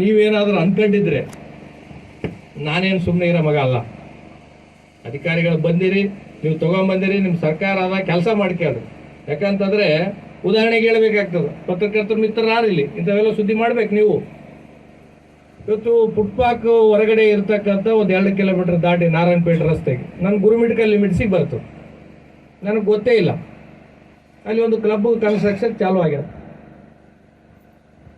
ನೀವೇನಾದ್ರೂ ಅನ್ಕೊಂಡಿದ್ರೆ, ನಾನೇನು ಸುಮ್ಮನೆ ಇರೋ ಮಗ ಅಲ್ಲ. ಅಧಿಕಾರಿಗಳು ಬಂದಿರಿ, ನೀವು ತಗೊಂಬಂದಿರಿ ನಿಮ್ಮ ಸರ್ಕಾರ ಅದ ಕೆಲಸ ಮಾಡ್ಕೊಳ್ಳಿ ಯಾಕಂತಂದ್ರೆ, ಉದಾಹರಣೆಗೆ ಹೇಳ್ಬೇಕಾಗ್ತದೆ, ಪತ್ರಕರ್ತರ ಮಿತ್ರರು ಯಾರು ಇಲ್ಲಿ? ಇಂಥವೆಲ್ಲ ಸುದ್ದಿ ಮಾಡ್ಬೇಕು ನೀವು. ಇವತ್ತು ಫುಟ್ಪಾಕ್ ಹೊರಗಡೆ ಇರ್ತಕ್ಕಂಥ ಒಂದು ಎರಡು ಕಿಲೋಮೀಟರ್ ದಾಟಿ ನಾರಾಯಣಪೇಟೆ ರಸ್ತೆಗೆ ನನ್ನ ಗುರುಮಿಟ್ಕಲ್ ಲಿಮಿಟ್ಸಿಗೆ ಬರ್ತು ನನಗೆ ಗೊತ್ತೇ ಇಲ್ಲ. ಅಲ್ಲಿ ಒಂದು ಕ್ಲಬ್ ಕನ್ಸ್ಟ್ರಕ್ಷನ್ ಚಾಲು ಆಗ್ಯದ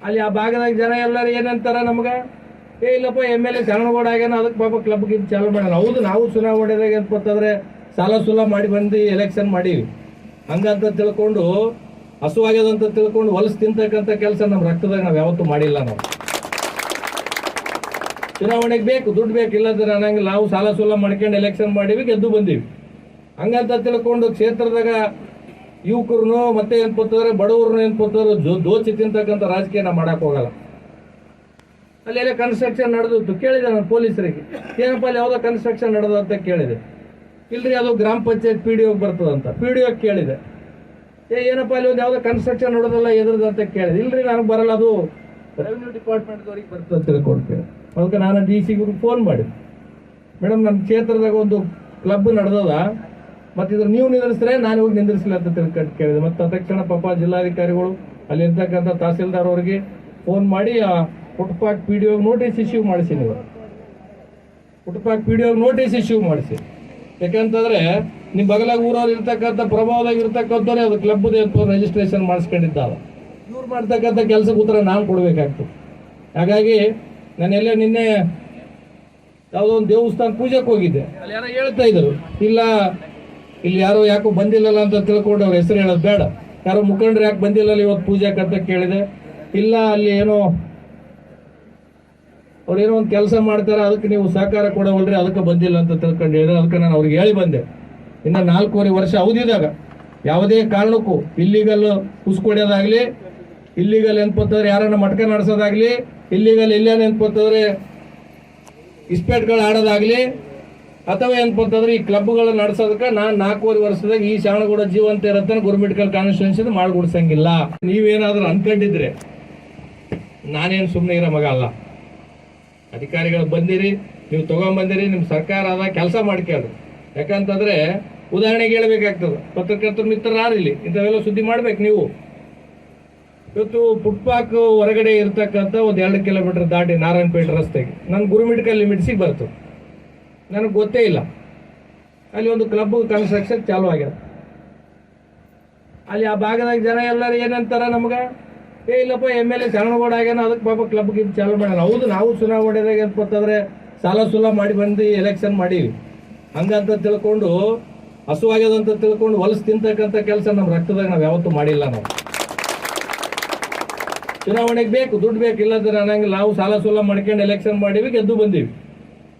ಅಲ್ಲಿ ಆ ಭಾಗದಾಗ ಜನ ಎಲ್ಲರೂ ಏನಂತಾರ ನಮ್ಗೆ? ಏ, ಇಲ್ಲಪ್ಪ ಎಂ ಎಲ್ ಎ ಶರಣಗೌಡ ಆಗ್ಯಾನ ಅದಕ್ಕೆ ಪಾಪ ಕ್ಲಬ್ಗೆ ಇದು ಚಾಲು ಮಾಡೋಣ ಹೌದು, ನಾವು ಚುನಾವಣೆದಾಗ ಅಂತಂದ್ರೆ ಸಾಲ ಸುಲ ಮಾಡಿ ಬಂದು ಎಲೆಕ್ಷನ್ ಮಾಡೀವಿ. ಹಂಗಂತ ತಿಳ್ಕೊಂಡು ಹಸುವಾಗ್ಯದಂತ ತಿಳ್ಕೊಂಡು ಹೊಲಸು ತಿಂತಕ್ಕಂಥ ಕೆಲಸ ನಮ್ಮ ರಕ್ತದಾಗ ನಾವು ಯಾವತ್ತೂ ಮಾಡಿಲ್ಲ ನಾವು. ಚುನಾವಣೆಗೆ ಬೇಕು, ದುಡ್ಡು ಬೇಕು ಇಲ್ಲದ್ರೆ ಅನ್ನಂಗಿಲ್ಲ. ನಾವು ಸಾಲ ಸುಲ ಮಾಡ್ಕೊಂಡು ಎಲೆಕ್ಷನ್ ಮಾಡೀವಿ ಗೆದ್ದು ಬಂದೀವಿ. ಹಂಗಂತ ತಿಳ್ಕೊಂಡು ಕ್ಷೇತ್ರದಾಗ ಯುವಕರನ್ನು ಮತ್ತೆ ಏನ್ ಪತ್ತಂದ್ರೆ ಬಡವ್ರನ್ನ ಏನ್ ಪತ್ತಂದ್ರೆ ಜೋ ದೋಚಿ ತಿಂತಕ್ಕಂಥ ರಾಜಕೀಯ ನಾವು ಮಾಡಕ್ ಹೋಗಲ್ಲ. ಅಲ್ಲೆಲ್ಲ ಕನ್ಸ್ಟ್ರಕ್ಷನ್ ನಡೆದಿತ್ತು ಕೇಳಿದೆ ನಾನು ಪೊಲೀಸರಿಗೆ. ಏನಪ್ಪ ಅಲ್ಲಿ ಯಾವುದೋ ಕನ್ಸ್ಟ್ರಕ್ಷನ್ ನಡೆದ ಅಂತ ಕೇಳಿದೆ. ಇಲ್ರಿ ಅದು ಗ್ರಾಮ ಪಂಚಾಯತ್ ಪಿ ಡಿ ಒಗೆ ಬರ್ತದಂತ ಪಿ ಡಿ ಒಗೆ ಕೇಳಿದೆ. ಏ, ಏನಪ್ಪ ಅಲ್ಲಿ ಒಂದು ಯಾವುದೋ ಕನ್ಸ್ಟ್ರಕ್ಷನ್ ನಡೆದಲ್ಲ ಎದ್ರದ್ದು ಅಂತ ಕೇಳಿದೆ. ಇಲ್ರಿ ನನಗೆ ಬರಲ್ಲ, ಅದು ರೆವಿನ್ಯೂ ಡಿಪಾರ್ಟ್ಮೆಂಟ್ದವ್ರಿಗೆ ಬರ್ತದೆ ಅಂತ ತಿಳ್ಕೊಳ್ತೇವೆ. ಅದಕ್ಕೆ ನಾನು ಡಿ ಸಿ ಫೋನ್ ಮಾಡಿದೆ. ಮೇಡಮ್ ನಮ್ಮ ಕ್ಷೇತ್ರದಾಗ ಒಂದು ಕ್ಲಬ್ ನಡೆದದ. ಮತ್ತೆ ಇದ್ರ ನೀವು ನಿಂದಿರಿಸಿದ್ರೆ ನಾನು ಹೋಗಿ ನಿಂದಿರಿಸಿಲ್ಲ ಅಂತ ತಿಳ್ಕೊಂಡು ಕೇಳಿದೆ. ಮತ್ತೆ ತಕ್ಷಣ ಪಾಪ ಜಿಲ್ಲಾಧಿಕಾರಿಗಳು, ಅಲ್ಲಿರ್ತಕ್ಕಂಥ ತಹಸೀಲ್ದಾರ್ ಅವರಿಗೆ ಫೋನ್ ಮಾಡಿ, ಆ footpath P D notice issue ಮಾಡಿಸಿ ನೀವು footpath P D notice issue ಮಾಡಿಸಿ. ಯಾಕಂತಂದ್ರೆ ನಿಮ್ಮ ಬಗಲಾಗ ಊರವ್ರು ಇರ್ತಕ್ಕಂಥ ಪ್ರಭಾವದಾಗ ಇರ್ತಕ್ಕಂಥವ್ರೆ ಅದು ಕ್ಲಬ್ ರಿಜಿಸ್ಟ್ರೇಷನ್ ಮಾಡಿಸ್ಕೊಂಡಿದ್ದಾವೆ. ಇವ್ರು ಮಾಡ್ತಕ್ಕಂಥ ಕೆಲಸಕ್ಕೆ ಉತ್ತರ ನಾನು ಕೊಡಬೇಕಾಗ್ತದೆ. ಹಾಗಾಗಿ ನಾನೆಲ್ಲ ನಿನ್ನೆ ಯಾವುದೋ ಒಂದು ದೇವಸ್ಥಾನ ಪೂಜೆಗೆ ಹೋಗಿದ್ದೆ. ಅಲ್ಲಿ ಯಾರೋ ಹೇಳ್ತಾ ಇದ್ದರು ಇಲ್ಲ ಇಲ್ಲಿ ಯಾರೋ ಯಾಕೋ ಬಂದಿಲ್ಲಲ್ಲ ಅಂತ ತಿಳ್ಕೊಂಡು ಅವ್ರ ಹೆಸರು ಹೇಳೋದು ಬೇಡ. ಯಾರೋ ಮುಖಂಡರು ಯಾಕೆ ಬಂದಿಲ್ಲಲ್ಲ ಇವತ್ತು ಪೂಜೆ ಅಂತ ಕೇಳಿದೆ. ಇಲ್ಲ, ಅಲ್ಲಿ ಏನೋ ಅವ್ರೇನೋ ಒಂದು ಕೆಲಸ ಮಾಡ್ತಾರೆ, ಅದಕ್ಕೆ ನೀವು ಸಹಕಾರ ಕೊಡವಲ್ರಿ, ಅದಕ್ಕೆ ಬಂದಿಲ್ಲ ಅಂತ ತಿಳ್ಕೊಂಡು ಹೇಳಿದ್ರೆ. ಅದಕ್ಕೆ ನಾನು ಅವ್ರಿಗೆ ಹೇಳಿ ಬಂದೆ. ಇನ್ನು ನಾಲ್ಕೂವರೆ ವರ್ಷ ಅವಧಿದಾಗ ಯಾವುದೇ ಕಾರಣಕ್ಕೂ ಇಲ್ಲಿಗಲ್ ಕುಸ್ಕೊಡೋದಾಗ್ಲಿ ಇಲ್ಲಿಗಲ್ ನೆನ್ಪತ್ತಂದ್ರೆ ಯಾರನ್ನ ಮಟ್ಕ ನಡೆಸೋದಾಗ್ಲಿ ಇಲ್ಲಿಗಲ್ ಇಲ್ಲೇ ನೆನ್ಪತ್ತಂದ್ರೆ ಇಸ್ಪೇಟ್ಗಳು ಆಡೋದಾಗ್ಲಿ ಅಥವಾ ಏನಪ್ಪ ಅಂತಂದ್ರೆ ಈ ಕ್ಲಬ್ಗಳು ನಡೆಸೋದಕ್ಕೆ ನಾನು ನಾಲ್ಕೂವರೆ ವರ್ಷದಾಗ ಈ ಶಾಣಗೂಡ ಜೀವಂತ ಇರತ್ತೆ ಗುರುಮಿಟ್ಕಲ್ ಕಾನ್ಸ್ಟಿಟ್ಯೂನ್ಸಿ ಮಾಡ್ಕೊಡ್ಸಂಗಿಲ್ಲ. ನೀವೇನಾದ್ರೂ ಅನ್ಕೊಂಡಿದ್ರೆ, ನಾನೇನು ಸುಮ್ಮನೆ ಇರೋ ಮಗ ಅಲ್ಲ. ಅಧಿಕಾರಿಗಳು ಬಂದಿರಿ, ನೀವು ತಗೊಂಬಂದಿರಿ ನಿಮ್ಮ ಸರ್ಕಾರ ಅದ ಕೆಲಸ ಮಾಡ್ಕೊಳ್ಳಿ ಯಾಕಂತಂದ್ರೆ, ಉದಾಹರಣೆಗೆ ಹೇಳ್ಬೇಕಾಗ್ತದೆ, ಪತ್ರಕರ್ತರು ಮಿತ್ರರಾರಿಲ್ಲಿ ಇಂಥವೆಲ್ಲ ಸುದ್ದಿ ಮಾಡ್ಬೇಕು ನೀವು. ಇವತ್ತು ಫುಟ್ಪಾಕ್ ಹೊರಗಡೆ ಇರ್ತಕ್ಕಂಥ ಒಂದು ಎರಡು ಕಿಲೋಮೀಟರ್ ದಾಟಿ ನಾರಾಯಣಪೇಟೆ ರಸ್ತೆಗೆ ನನ್ನ ಗುರುಮಿಟ್ಕಲ್ ಲಿಮಿಟ್ಸಿಗೆ ಬರ್ತು ನನಗೆ ಗೊತ್ತೇ ಇಲ್ಲ. ಅಲ್ಲಿ ಒಂದು ಕ್ಲಬ್ ಕನ್ಸ್ಟ್ರಕ್ಷನ್ ಚಾಲು ಆಗ್ಯದ ಅಲ್ಲಿ ಆ ಭಾಗದಾಗ ಜನ ಎಲ್ಲರೂ ಏನಂತಾರ ನಮ್ಗೆ? ಏ, ಇಲ್ಲಪ್ಪ ಎಂ ಎಲ್ ಎ ಶರಣಗೌಡ ಆಗ್ಯಾನ ಅದಕ್ಕೆ ಪಾಪ ಕ್ಲಬ್ಗೆ ಗಿಬ್ ಚಾಲು ಮಾಡ್ಯಾರ. ಹೌದು, ನಾವು ಚುನಾವಣೆದಾಗ ಗೊತ್ತಾದ್ರೆ ಸಾಲ ಸುಲ ಮಾಡಿ ಬಂದು ಎಲೆಕ್ಷನ್ ಮಾಡೀವಿ. ಹಂಗಂತ ತಿಳ್ಕೊಂಡು ಹಸುವಾಗ್ಯದಂತ ತಿಳ್ಕೊಂಡು ಹೊಲಸು ತಿಂತಕ್ಕಂಥ ಕೆಲಸ ನಮ್ಮ ರಕ್ತದಾಗ ನಾವು ಯಾವತ್ತೂ ಮಾಡಿಲ್ಲ ನಾವು. ಚುನಾವಣೆಗೆ ಬೇಕು, ದುಡ್ಡು ಬೇಕು, ಇಲ್ಲದ್ರೆ ಅನ್ನಂಗಿಲ್ಲ. ನಾವು ಸಾಲ ಸುಲ ಮಾಡ್ಕೊಂಡು ಎಲೆಕ್ಷನ್ ಮಾಡೀವಿ ಗೆದ್ದು ಬಂದೀವಿ.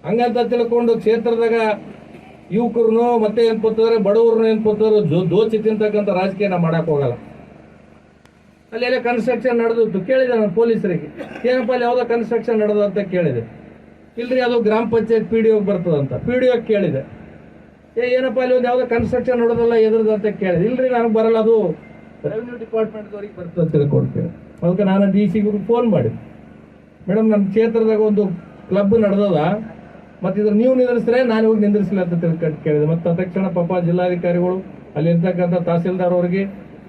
ಹಂಗಂತ ತಿಳ್ಕೊಂಡು ಕ್ಷೇತ್ರದಾಗ ಯುವಕರನ್ನು ಮತ್ತೆ ಏನ್ ಪತ್ತಂದ್ರೆ ಬಡವ್ರನ್ನ ಏನ್ ಪತ್ತಂದ್ರೆ ದೋಚಿ ತಿಂತಕ್ಕಂಥ ರಾಜಕೀಯ ನಾವು ಮಾಡಕ್ ಹೋಗಲ್ಲ. ಅಲ್ಲೆಲ್ಲ ಕನ್ಸ್ಟ್ರಕ್ಷನ್ ನಡೆದಿತ್ತು. ಕೇಳಿದೆ ನಾನು ಪೊಲೀಸರಿಗೆ. ಏನಪ್ಪ ಅಲ್ಲಿ ಯಾವುದೋ ಕನ್ಸ್ಟ್ರಕ್ಷನ್ ನಡೆದು ಅಂತ ಕೇಳಿದೆ. ಇಲ್ರಿ ಅದು ಗ್ರಾಮ ಪಂಚಾಯತ್ ಪಿ ಡಿ ಬರ್ತದಂತ ಪಿ ಡಿ ಕೇಳಿದೆ. ಏ, ಏನಪ್ಪ ಅಲ್ಲಿ ಒಂದು ಯಾವುದೋ ಕನ್ಸ್ಟ್ರಕ್ಷನ್ ನಡೆದಲ್ಲ ಎದ್ರದ್ದು ಅಂತ ಕೇಳಿದೆ. ಇಲ್ರಿ ನನಗೆ ಬರಲ್ಲ, ಅದು ರೆವಿನ್ಯೂ ಡಿಪಾರ್ಟ್ಮೆಂಟ್ದವ್ರಿಗೆ ಬರ್ತದೆ ತಿಳ್ಕೊಳ್ತೇವೆ ಅದಕ್ಕೆ ನಾನು ಡಿ ಸಿ ಫೋನ್ ಮಾಡಿದೆ. ಮೇಡಮ್ ನಮ್ಮ ಕ್ಷೇತ್ರದಾಗ ಒಂದು ಕ್ಲಬ್ ನಡೆದದ. ಮತ್ತೆ ಇದ್ರ ನೀವು ನಿಂದಿರಿಸಿದ್ರೆ ನಾನು ಹೋಗಿ ನಿಂದಿರಿಸಿಲ್ಲ ಅಂತ ತಿಳ್ಕೊಂಡು ಕೇಳಿದೆ. ಮತ್ತೆ ತಕ್ಷಣ ಪಾಪ ಜಿಲ್ಲಾಧಿಕಾರಿಗಳು ಅಲ್ಲಿರ್ತಕ್ಕಂಥ ತಹಸೀಲ್ದಾರ್ ಅವರಿಗೆ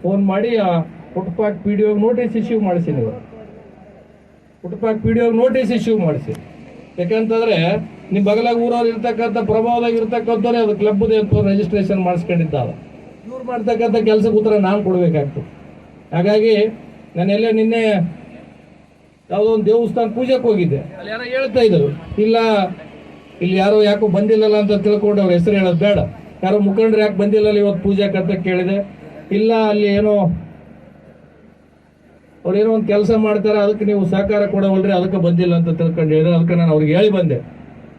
ಫೋನ್ ಮಾಡಿ, ಆ footpath P D notice issue ಮಾಡಿಸಿ ನೀವು footpath P D notice issue ಮಾಡಿಸಿ. ಯಾಕಂತಂದ್ರೆ ನಿಮ್ಮ ಬಗಲಾಗ ಊರವ್ರು ಇರ್ತಕ್ಕಂಥ ಪ್ರಭಾವದಾಗ ಇರ್ತಕ್ಕಂಥವ್ರೆ ಅದು ಕ್ಲಬ್ ರಿಜಿಸ್ಟ್ರೇಷನ್ ಮಾಡಿಸ್ಕೊಂಡಿದ್ದಾವೆ. ಇವ್ರು ಮಾಡ್ತಕ್ಕಂಥ ಕೆಲಸಕ್ಕೆ ಉತ್ತರ ನಾನು ಕೊಡಬೇಕಾಗ್ತದೆ. ಹಾಗಾಗಿ ನಾನೆಲ್ಲ ನಿನ್ನೆ ಯಾವುದೋ ಒಂದು ದೇವಸ್ಥಾನ ಪೂಜೆಗೆ ಹೋಗಿದ್ದೆ. ಅಲ್ಲಿ ಯಾರೋ ಹೇಳ್ತಾ ಇದ್ದರು ಇಲ್ಲ ಇಲ್ಲಿ ಯಾರು ಯಾಕೋ ಬಂದಿಲ್ಲಲ್ಲ ಅಂತ ತಿಳ್ಕೊಂಡು ಅವ್ರ ಹೆಸರು ಹೇಳೋದು ಬೇಡ. ಯಾರು ಮುಖಂಡ್ರು ಯಾಕೆ ಬಂದಿಲ್ಲಲ್ಲ ಇವತ್ತು ಪೂಜೆ ಅಂತ ಕೇಳಿದೆ. ಇಲ್ಲ, ಅಲ್ಲಿ ಏನೋ ಅವ್ರೇನೋ ಒಂದು ಕೆಲಸ ಮಾಡ್ತಾರೆ, ಅದಕ್ಕೆ ನೀವು ಸಹಕಾರ ಕೊಡವಲ್ರಿ, ಅದಕ್ಕೆ ಬಂದಿಲ್ಲ ಅಂತ ತಿಳ್ಕೊಂಡು ಹೇಳಿದ್ರೆ. ಅದಕ್ಕೆ ನಾನು ಅವ್ರಿಗೆ ಹೇಳಿ ಬಂದೆ.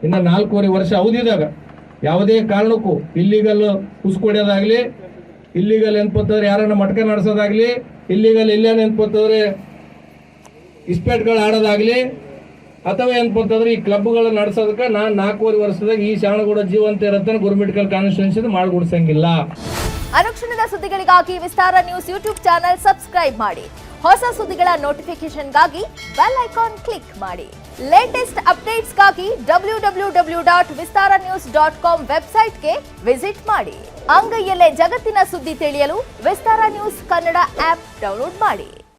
ಇನ್ನು ನಾಲ್ಕೂವರೆ ವರ್ಷ ಅವಧಿದಾಗ. ಯಾವುದೇ ಕಾರಣಕ್ಕೂ ಇಲ್ಲಿಗಲ್ ಕುಸ್ಕೊಡೋದಾಗ್ಲಿ ಇಲ್ಲಿಗಲ್ ನೆನ್ಪತ್ತಂದ್ರೆ ಯಾರನ್ನ ಮಟ್ಕ ನಡೆಸೋದಾಗ್ಲಿ ಇಲ್ಲಿಗಲ್ ಇಲ್ಲೇ ನೆನ್ಪತ್ತಂದ್ರೆ ಇಸ್ಪೇಟ್ಗಳು ಆಡೋದಾಗ್ಲಿ ಅಥವಾ ಏನಪ್ಪ ಅಂತಂದ್ರೆ ಈ ಕ್ಲಬ್ಗಳು ನಡೆಸೋದಕ್ಕೆ ನಾನು ನಾಲ್ಕೂವರೆ ವರ್ಷದಾಗ ಈ ಶಾಣಗೂಡ ಜೀವಂತ ಇರತ್ತೆ ಗುರುಮಿಟ್ಕಲ್ ಕಾನ್ಸ್ಟಿಟ್ಯೂನ್ಸಿ ಮಾಡ್ಕೊಡ್ಸಂಗಿಲ್ಲ. ಅನುಕ್ಷಣದ ಸುದ್ದಿಗಳಿಗಾಗಿ Vistara news YouTube channel subscribe ಮಾಡಿ. ಹೊಸ ಸುದ್ದಿಗಳ ನೋಟಿಫಿಕೇಶನ್ಗಾಗಿ ಬೆಲ್ ಐಕಾನ್ ಕ್ಲಿಕ್ ಮಾಡಿ. Latest ಅಪ್ಡೇಟ್ಸ್ಗಾಗಿ W W W dot Vistara news dot com ವೆಬ್ಸೈಟ್ಗೆ ವಿಸಿಟ್ ಮಾಡಿ. ಅಂಗೈಯಲ್ಲೇ ಜಗತ್ತಿನ ಸುದ್ದಿ ತಿಳಿಯಲು Vistara news Kannada app download ಮಾಡಿ.